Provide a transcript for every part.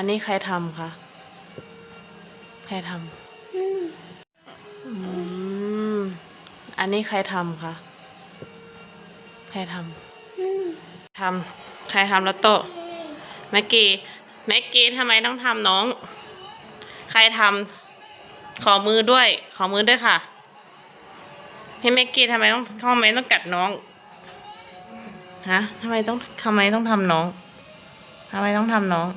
อันนี้ใครทำคะ ใครทำอืม อันนี้ใครทำคะ ใครทำทำ ใครทำแล้วโตะแม็กกี้ แม็กกี้ทำไมต้องทำน้อง ใครทำ ขอมือด้วย ขอมือด้วยค่ะให้แม็กกี้ทำไมต้องทำไมต้องกัดน้อง ฮะทำไมต้องทำไมต้องทำน้องทำไมต้องทำน้อง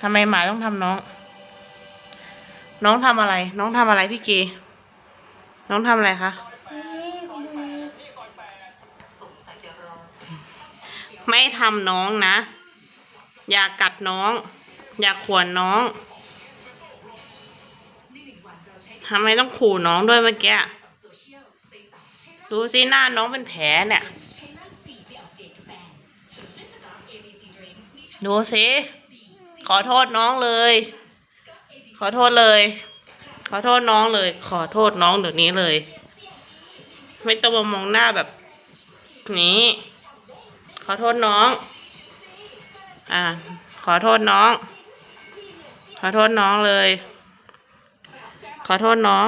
ทำไมหมาต้องทำน้อง น้องทำอะไร น้องทำอะไรพี่เกีน้องทำอะไรคะ ไม่ทำน้องนะ อย่ากัดน้อง อย่าขวนน้องทำไมต้องขู่น้องด้วยเมื่อกี้ ดูสิหน้าน้องเป็นแผลเนี่ย ดูสิ ขอโทษน้องเลย ขอโทษเลย ขอโทษน้องเลย ขอโทษน้องเดี๋ยวนี้เลย ไม่ต้องมามองหน้าแบบ นี้ ขอโทษน้อง อ่า ขอโทษน้อง ขอโทษน้องเลย ขอโทษน้อง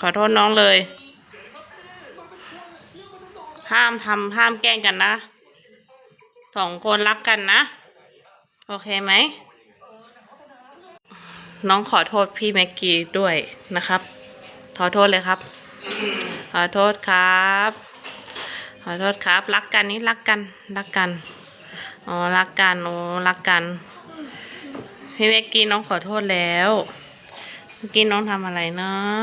ขอโทษน้องเลยห้ามทำห้ามแกล้งกันนะสองคนรักกันนะ โอเคไหม น้องขอโทษพี่แม็กกี้ด้วยนะครับ ขอโทษเลยครับ ขอโทษครับ ขอโทษครับ รักกันนี่รักกัน รักกัน อ๋อ รักกัน โอ้ รักกัน พี่แม็กกี้น้องขอโทษแล้ว เมื่อกี้น้องทำอะไรเนาะ